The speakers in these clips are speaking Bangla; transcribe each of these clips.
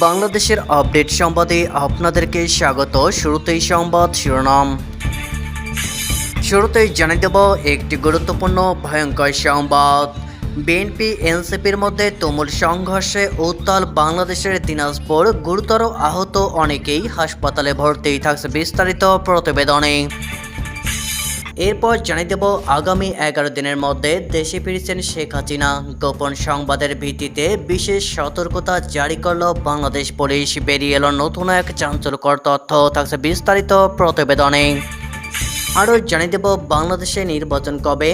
বাংলাদেশের আপডেট সংবাদে আপনাদেরকে স্বাগত। শুরুতেই সংবাদ শিরোনাম। শুরুতেই জানিয়ে দেব, একটি গুরুত্বপূর্ণ ভয়ঙ্কর সংবাদ। বিএনপি, এনসিপির মধ্যে তুমুল সংঘর্ষে উত্তাল বাংলাদেশের দিনাজপুর। গুরুতর আহত অনেকেই হাসপাতালে ভর্তি। থাকছে বিস্তারিত প্রতিবেদনে। এরপর জানিয়ে দেব আগামী এগারো দিনের মধ্যে দেশে ফিরেছেন শেখ হাসিনা। গোপন সংবাদের ভিত্তিতে বিশেষ সতর্কতা জারি করল বাংলাদেশ পুলিশ। বেরিয়ে এলো নতুন এক চাঞ্চল্যকর তথ্য। থাকছে বিস্তারিত প্রতিবেদনে। আরও জানিয়ে দেব বাংলাদেশে নির্বাচন কবে?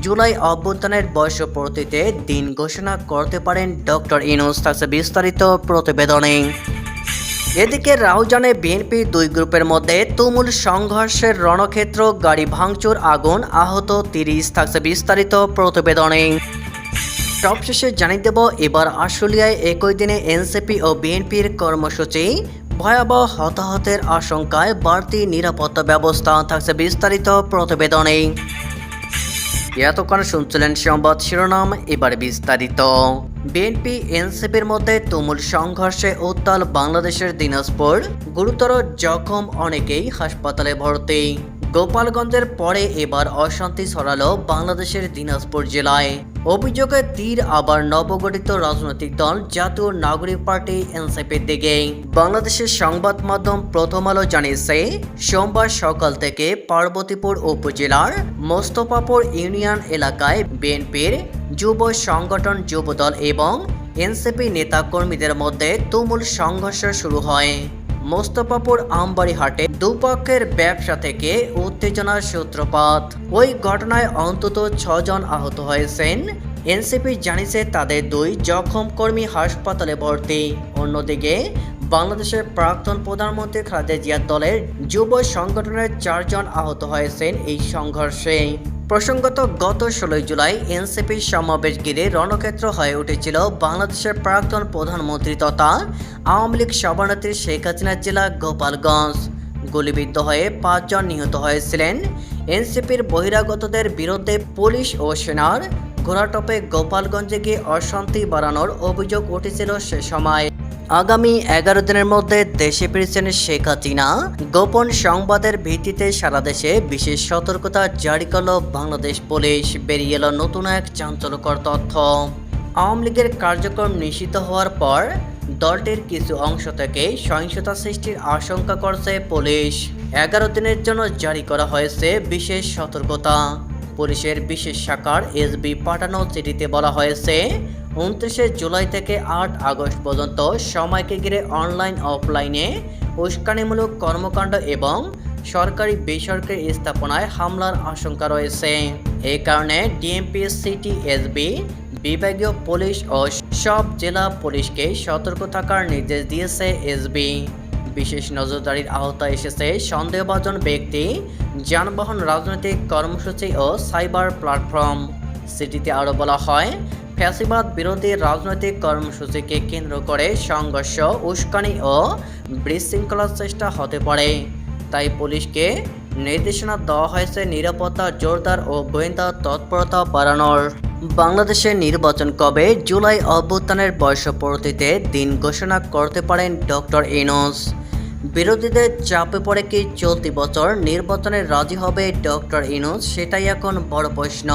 জুলাই অভ্যুত্থানের বর্ষপূর্তিতে দিন ঘোষণা করতে পারেন ডক্টর ইনুস। থাকছে বিস্তারিত প্রতিবেদনে। এদিকে রাউজানে বিএনপি দুই গ্রুপের মধ্যে তুমুল সংঘর্ষের রণক্ষেত্র, গাড়ি ভাঙচুর, আগুন আহত তিরিশ থাকছে বিস্তারিত প্রতিবেদনে। সবশেষে জানিয়ে দেব, এবার আশুলিয়ায় একই দিনে এনসিপি ও বিএনপির কর্মসূচি। ভয়াবহ হতাহতের আশঙ্কায় বাড়তি নিরাপত্তা ব্যবস্থা থাকছে বিস্তারিত প্রতিবেদনে। এতক্ষণ শুনছিলেন সংবাদ শিরোনাম, এবার বিস্তারিত। বিএনপি এনসিপির মধ্যে তুমুল সংঘর্ষে উত্তাল বাংলাদেশের দিনাজপুর। গুরুতর জখম অনেকেই হাসপাতালে ভর্তি। গোপালগঞ্জের পরে এবার অশান্তি ছড়ালো বাংলাদেশের দিনাজপুর জেলায়। অভিযোগে তীর আবার নবগঠিত রাজনৈতিক দল জাতীয় নাগরিক পার্টি এনসিপির দিকে। বাংলাদেশের সংবাদ মাধ্যম প্রথম আলো জানিয়েছে, সোমবার সকাল থেকে পার্বতীপুর উপজেলার মোস্তফাপুর ইউনিয়ন এলাকায় বিএনপির যুব সংগঠন যুবদল এবং এনসিপি নেতাকর্মীদের মধ্যে তুমুল সংঘর্ষ শুরু হয়। মোস্তফাপুর আমবাড়িহাটে দুপক্ষের ব্যবসা থেকে উত্তেজনার সূত্রপাত। ওই ঘটনায় অন্তত ছজন আহত হয়েছেন। এনসিপি জানিয়েছে তাদের দুই জখম কর্মী হাসপাতালে ভর্তি। অন্যদিকে বাংলাদেশের প্রাক্তন প্রধানমন্ত্রী খালেদা জিয়ার দলের যুব সংগঠনের চারজন আহত হয়েছেন এই সংঘর্ষে। প্রসঙ্গত, গত ষোলোই জুলাই এনসিপি সমাবেশ ঘিরে রণক্ষেত্র হয়ে উঠেছিল বাংলাদেশের প্রাক্তন প্রধানমন্ত্রী তথা আওয়ামী লীগ সভানেত্রী শেখ হাসিনার জেলা গোপালগঞ্জ। গুলিবিদ্ধ হয়ে পাঁচজন নিহত হয়েছিলেন। এনসিপির বহিরাগতদের বিরুদ্ধে পুলিশ ও সেনার ঘোড়াটপে গোপালগঞ্জে গিয়ে অশান্তি বাড়ানোর অভিযোগ উঠেছিল সে সময়। আগামী এগারো দিনের মধ্যে দেশে ফিরেছেন শেখ হাসিনা। গোপন সংবাদের ভিত্তিতে সারা দেশে বিশেষ সতর্কতা জারি করল বাংলাদেশ পুলিশ। বেরিয়ে এলো নতুন এক চাঞ্চল্যকর তথ্য। আওয়ামী লীগের কার্যক্রম নিষিদ্ধ হওয়ার পর দলটির কিছু অংশ থেকে সহিংসতা সৃষ্টির আশঙ্কা করছে পুলিশ। এগারো দিনের জন্য জারি করা হয়েছে বিশেষ সতর্কতা। পুলিশের বিশেষ শাখার এসবি পাঠানো চিঠিতে বলা হয়েছে উনত্রিশে জুলাই থেকে আট আগস্ট পর্যন্ত সময়কে ঘিরে অনলাইন, অফলাইনে উস্কানিমূলক কর্মকাণ্ড এবং সরকারি বেসরকারি স্থাপনায় হামলার আশঙ্কা রয়েছে। এই কারণে ডিএমপি, সিটি, এসবি, বিভাগীয় পুলিশ ও সব জেলা পুলিশকে সতর্ক থাকার নির্দেশ দিয়েছে এসবি। বিশেষ নজরদারির আওতায় এসেছে সন্দেহভাজন ব্যক্তি, যানবাহন, রাজনৈতিক কর্মসূচি ও সাইবার প্ল্যাটফর্ম। সিটিতে আরও বলা হয় ফ্যাসিবাদ বিরোধী রাজনৈতিক কর্মসূচিকে কেন্দ্র করে সংঘর্ষ, উস্কানি ও বিশৃঙ্খলার চেষ্টা হতে পারে। তাই পুলিশকে নির্দেশনা দেওয়া হয়েছে নিরাপত্তা, জোরদার ও গোয়েন্দা তৎপরতা বাড়ানোর। বাংলাদেশের নির্বাচন কবে জুলাই অভ্যুত্থানের বর্ষপূর্তিতে দিন ঘোষণা করতে পারেন ডক্টর ইনোস বিরোধীদের চাপে পড়ে কি চলতি বছর নির্বাচনে রাজি হবে ডক্টর ইনোস সেটাই এখন বড় প্রশ্ন।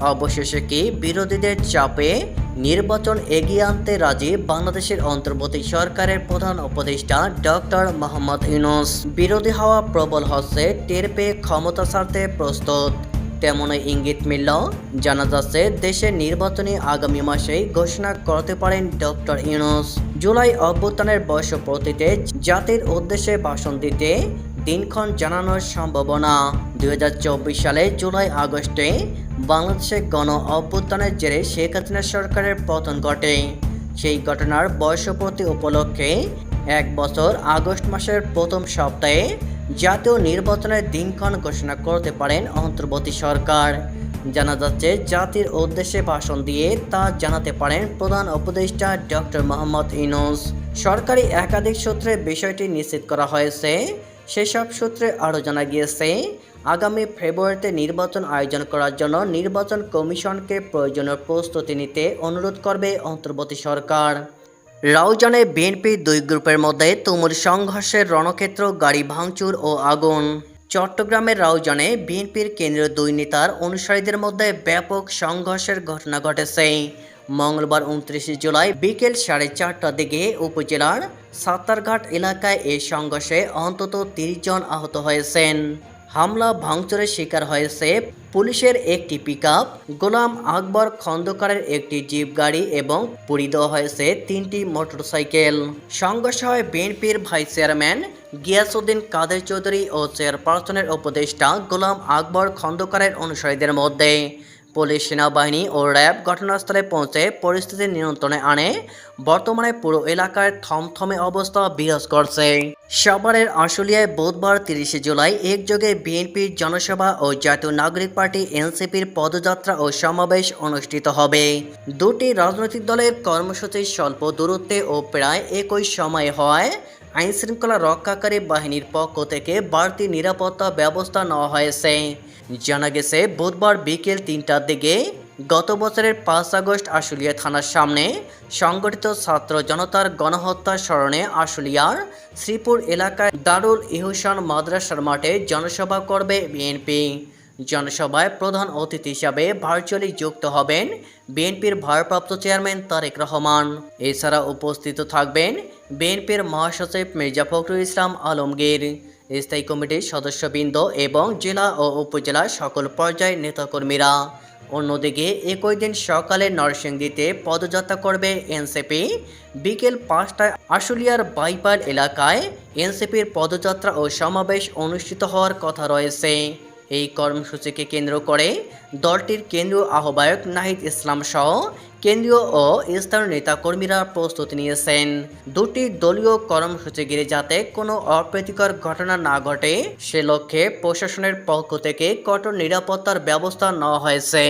অবশেষে কি বিরোধীদের চাপে নির্বাচন এগিয়ে আনতে রাজি বাংলাদেশের অন্তর্বর্তী সরকারের প্রধান উপদেষ্টা ডক্টর মোহাম্মদ ইউনুস? বিরোধী হওয়া প্রবল হচ্ছে টের পেয়ে ক্ষমতা ছাড়তে প্রস্তুত। তেমনই ইঙ্গিত মিলল, জানা যাচ্ছে দেশের নির্বাচনী আগামী মাসেই ঘোষণা করতে পারেন ডক্টর ইউনুস। জুলাই অভ্যুত্থানের বর্ষপূর্তিতে জাতির উদ্দেশ্যে ভাষণ দিতে দিনক্ষণ জানানোর সম্ভাবনা। দুই হাজার চব্বিশ সালে জুলাই আগস্টে বাংলাদেশে গণ অভ্যুত্থানের জেরে শেখ হাসিনা সরকারের পতন ঘটে। সেই ঘটনার বর্ষপূর্তি উপলক্ষে এক বছর আগস্ট মাসের প্রথম সপ্তাহে জাতীয় নির্বাচনের দিনক্ষণ ঘোষণা করতে পারেন অন্তর্বর্তী সরকার। জানা যাচ্ছে, জাতির উদ্দেশ্যে ভাষণ দিয়ে তা জানাতে পারেন প্রধান উপদেষ্টা ডক্টর মোহাম্মদ ইনুস সরকারি একাধিক সূত্রে বিষয়টি নিশ্চিত করা হয়েছে। সেসব সূত্রে আরও জানা গিয়েছে আগামী ফেব্রুয়ারিতে নির্বাচন আয়োজন করার জন্য নির্বাচন কমিশনকে প্রয়োজনীয় প্রস্তুতি নিতে অনুরোধ করবে অন্তর্বর্তী সরকার। রাউজানে বিএনপি দুই গ্রুপের মধ্যে তুমুল সংঘর্ষের রণক্ষেত্র, গাড়ি ভাঙচুর ও আগুন। চট্টগ্রামের রাউজানে বিএনপির কেন্দ্রীয় দুই নেতার অনুসারীদের মধ্যে ব্যাপক সংঘর্ষের ঘটনা ঘটেছে। মঙ্গলবার উনত্রিশে জুলাই বিকেল সাড়ে চারটার দিকে উপজেলার সাত্তারঘাট এলাকায় এই সংঘর্ষে অন্তত তিরিশ জন আহত হয়েছেন। হামলা ভাঙচুরের শিকার হয়েছে পুলিশের একটি পিক গোলাম আকবর খন্দকারের একটি জিপ গাড়ি এবং পুড়ি দেওয়া হয়েছে তিনটি মোটরসাইকেল। সংঘর্ষ হয় বিএনপির ভাইস চেয়ারম্যান গিয়াসউদ্দিন কাদের চৌধুরী ও চেয়ারপারসনের উপদেষ্টা গোলাম আকবর খন্দকারের অনুসারীদের মধ্যে পুলিশ সেনাবাহিনী ও র্যাব ঘটনাস্থলে পৌঁছে পরিস্থিতি নিয়ন্ত্রণে আনে। বর্তমানে পুরো এলাকায় থমথমে অবস্থা বিরাজ করছে। সাভারের আশুলিয়ায় বুধবার তিরিশে জুলাই একযোগে বিএনপির জনসভা ও জাতীয় নাগরিক পার্টি এনসিপির পদযাত্রা ও সমাবেশ অনুষ্ঠিত হবে। দুটি রাজনৈতিক দলের কর্মসূচি স্বল্প দূরত্বে ও প্রায় একই সময়ে হয়। আইনশৃঙ্খলা রক্ষাকারী বাহিনীর পক্ষ থেকে বাড়তি নিরাপত্তা ব্যবস্থা নেওয়া হয়েছে। জানা গেছে, বুধবার বিকেল তিনটার দিকে গত বছরের পাঁচ আগস্ট আশুলিয়া থানার সামনে সংগঠিত ছাত্র জনতার গণহত্যা স্মরণে আশুলিয়ার শ্রীপুর এলাকায় দারুল ইহুসান মাদ্রাসার মাঠে জনসভা করবে বিএনপি। জনসভায় প্রধান অতিথি হিসাবে ভার্চুয়ালি যুক্ত হবেন বিএনপির ভারপ্রাপ্ত চেয়ারম্যান তারেক রহমান। এছাড়া উপস্থিত থাকবেন বিএনপির মহাসচিব মির্জা ফখরুল ইসলাম আলমগীর। স্থায়ী কমিটির সদস্যবৃন্দ এবং জেলা ও উপজেলার সকল পর্যায়ের নেতাকর্মীরা। অন্যদিকে, একই দিন সকালে নরসিংদীতে পদযাত্রা করবে এনসিপি। বিকেল পাঁচটায় আশুলিয়ার বাইপার এলাকায় এনসিপির পদযাত্রা ও সমাবেশ অনুষ্ঠিত হওয়ার কথা রয়েছে। এই কর্মসূচিকে কেন্দ্র করে দলটির কেন্দ্রীয় আহ্বায়ক নাহিদ ইসলাম সহ কেন্দ্রীয় ও স্থানীয় নেতাকর্মীরা প্রস্তুতি নিয়েছেন। দুটি দলীয় কর্মসূচি ঘিরে যাতে কোনো অপ্রীতিকর ঘটনা না ঘটে, সে লক্ষ্যে প্রশাসনের পক্ষ থেকে কঠোর নিরাপত্তার ব্যবস্থা নেওয়া হয়েছে।